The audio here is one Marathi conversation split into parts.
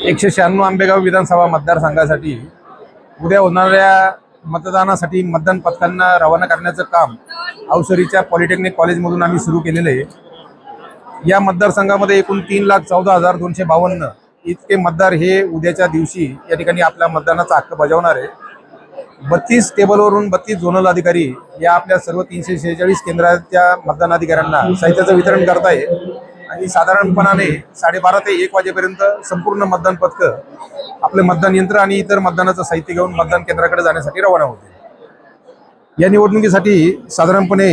एकशे शहाण्णव आंबेगाव विधानसभा मतदारसंघासाठी उद्या होणाऱ्या मतदानासाठी मतदान पथकांना रवाना करण्याचं काम अवसरीच्या पॉलिटेक्निक कॉलेजमधून आम्ही सुरू केलेलं आहे. या मतदारसंघामध्ये एकूण तीन लाख चौदा हजार दोनशे बावन्न इतके मतदार हे उद्याच्या दिवशी या ठिकाणी आपल्या मतदानाचा हक्क बजावणार आहे. बत्तीस टेबलवरून बत्तीस झोनल अधिकारी या आपल्या सर्व तीनशे शेहेचाळीस केंद्राच्या मतदान अधिकाऱ्यांना साहित्याचं वितरण करताय. आणि साधारणपणाने साडेबारा ते एक वाजेपर्यंत संपूर्ण मतदान पथकं आपले मतदान यंत्र आणि इतर मतदानाचं साहित्य घेऊन मतदान केंद्राकडे जाण्यासाठी रवाना होते या निवडणुकीसाठी साधारणपणे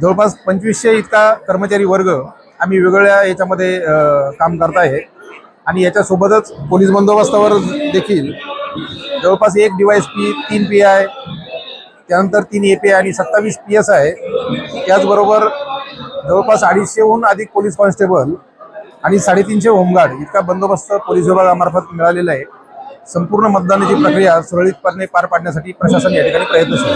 जवळपास पंचवीसशे इतका कर्मचारी वर्ग आम्ही वेगवेगळ्या याच्यामध्ये काम करत आहे. आणि याच्यासोबतच पोलीस बंदोबस्तावर देखील जवळपास एक डिवायस पी तीन पी आय त्यानंतर तीन ए पी आय आणि सत्तावीस पी एस आहे. त्याचबरोबर जवळपास अडीचशेहून अधिक पोलीस कॉन्स्टेबल आणि साडेतीनशे होमगार्ड इतका बंदोबस्त पोलीस विभागामार्फत मिळालेला आहे. संपूर्ण मतदानाची प्रक्रिया सुरळीतपणे पार पाडण्यासाठी प्रशासन या ठिकाणी प्रयत्न सुरू